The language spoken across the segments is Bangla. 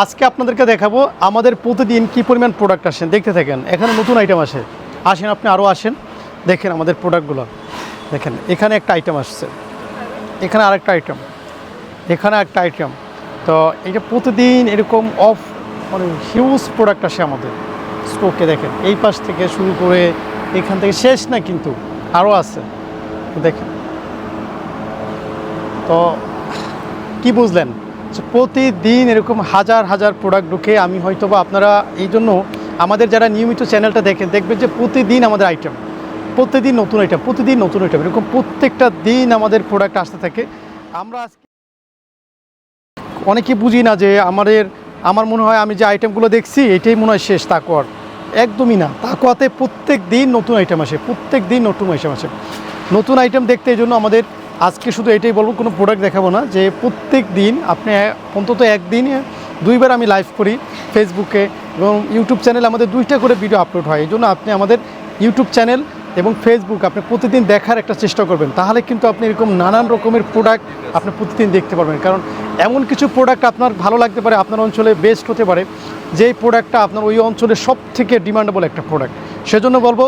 আজকে আপনাদেরকে দেখাবো আমাদের প্রতিদিন কী পরিমাণ প্রোডাক্ট আসেন। দেখতে থাকেন, এখানে নতুন আইটেম আসে। আসেন আপনি আরও আসেন। দেখেন আমাদের প্রোডাক্টগুলো দেখেন, এখানে একটা আইটেম আসছে। এখানে আরেকটা আইটেম এখানে একটা আইটেম তো এটা প্রতিদিন এরকম অফ মানে হিউজ প্রোডাক্ট আসে আমাদের স্টোকে দেখেন। এই পাশ থেকে শুরু করে এখান থেকে শেষ না কিন্তু আরও আছে। দেখেন। তো কি বুঝলেন? প্রতিদিন এরকম হাজার হাজার প্রোডাক্ট ঢুকে আমি হয়তো বা আপনারা এই জন্য আমাদের যারা নিয়মিত চ্যানেলটা দেখেন দেখবেন যে প্রতিদিন আমাদের আইটেম প্রতিদিন নতুন আইটেম প্রতিদিন নতুন আইটেম এরকম প্রত্যেকটা দিন আমাদের প্রোডাক্ট আসতে থাকে। আমরা আজকে অনেকে বুঝি না যে আমাদের, আমার মনে হয় আমি যে আইটেমগুলো দেখছি, এটাই মনে হয় শেষ তাকোয়ার একদমই না। তাকোয়াতে প্রত্যেক দিন নতুন আইটেম আসে, প্রত্যেক দিন নতুন আইটেম আসে। নতুন আইটেম দেখতে এই জন্য আমাদের আজকে শুধু এটাই বলব, কোনো প্রোডাক্ট দেখাবো না যে প্রত্যেক দিন আপনি অন্তত একদিন, দুইবার আমি লাইভ করি ফেসবুকে এবং ইউটিউব চ্যানেল আমাদের দুইটা করে ভিডিও আপলোড হয়। এই জন্য আপনি আমাদের ইউটিউব চ্যানেল এবং ফেসবুক আপনি প্রতিদিন দেখার একটা চেষ্টা করবেন। তাহলে কিন্তু আপনি এরকম নানান রকমের প্রোডাক্ট আপনি প্রতিদিন দেখতে পারবেন। কারণ এমন কিছু প্রোডাক্ট আপনার ভালো লাগতে পারে, আপনার অঞ্চলে বেস্ট হতে পারে। যেই প্রোডাক্টটা আপনার ওই অঞ্চলে সব থেকে ডিমান্ডেবল একটা প্রোডাক্ট সেজন্য বলব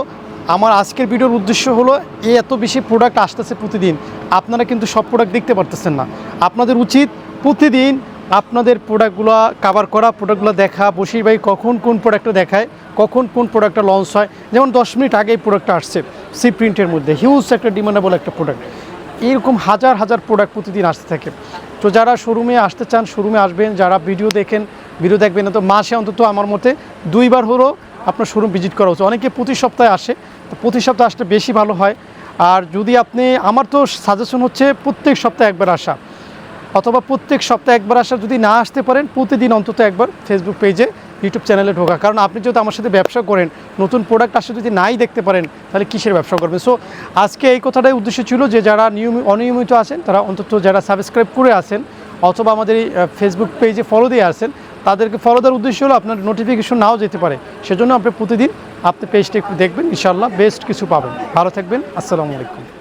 আমার আজকের ভিডিওর উদ্দেশ্য হলো এই এত বেশি প্রোডাক্ট আসতেছে প্রতিদিন, আপনারা কিন্তু সব প্রোডাক্ট দেখতে পারতেছেন না। আপনাদের উচিত প্রতিদিন আপনাদের প্রোডাক্টগুলো কাভার করা প্রোডাক্টগুলো দেখা বসির ভাই কখন কোন প্রোডাক্টটা দেখায়, কখন কোন প্রোডাক্টটা লঞ্চ হয়। যেমন দশ মিনিট আগে এই প্রোডাক্টটা আসছে, সি প্রিন্টের মধ্যে হিউজ একটা ডিমান্ডেবল একটা প্রোডাক্ট এরকম হাজার হাজার প্রোডাক্ট প্রতিদিন আসতে থাকে। তো যারা শোরুমে আসতে চান শোরুমে আসবেন, যারা ভিডিও দেখেন ভিডিও দেখবেন না তো মাসে অন্তত আমার মতে দুইবার হলেও আপনার শোরুম ভিজিট করা উচিত অনেকে প্রতি সপ্তাহে আসে প্রতি সপ্তাহে আসলে বেশি ভালো হয়। আর যদি আপনি, আমার তো সাজেশন হচ্ছে প্রত্যেক সপ্তাহে একবার আসা। অথবা প্রত্যেক সপ্তাহে একবার আসা যদি না আসতে পারেন, প্রতিদিন অন্তত একবার ফেসবুক পেজে ইউটিউব চ্যানেলে ঢোকা। কারণ আপনি যদি আমার সাথে ব্যবসা করেন, নতুন প্রোডাক্ট আসে যদি নাই দেখতে পারেন, তাহলে কিসের ব্যবসা করবেন? সো আজকে এই কথাটাই উদ্দেশ্য ছিল যে যারা নিয়মিত অনিয়মিত আছেন, তারা অন্তত যারা সাবস্ক্রাইব করে আছেন, অথবা আমাদের এই ফেসবুক পেজে ফলো দিয়ে আসেন তাদেরকে ফলো দেওয়ার উদ্দেশ্য হলো আপনার নোটিফিকেশন নাও যেতে পারে। সেজন্য আপনি প্রতিদিন আপনি পেজটি একটু দেখবেন ইনশাল্লাহ বেস্ট কিছু পাবেন। ভালো থাকবেন আসসালামু আলাইকুম।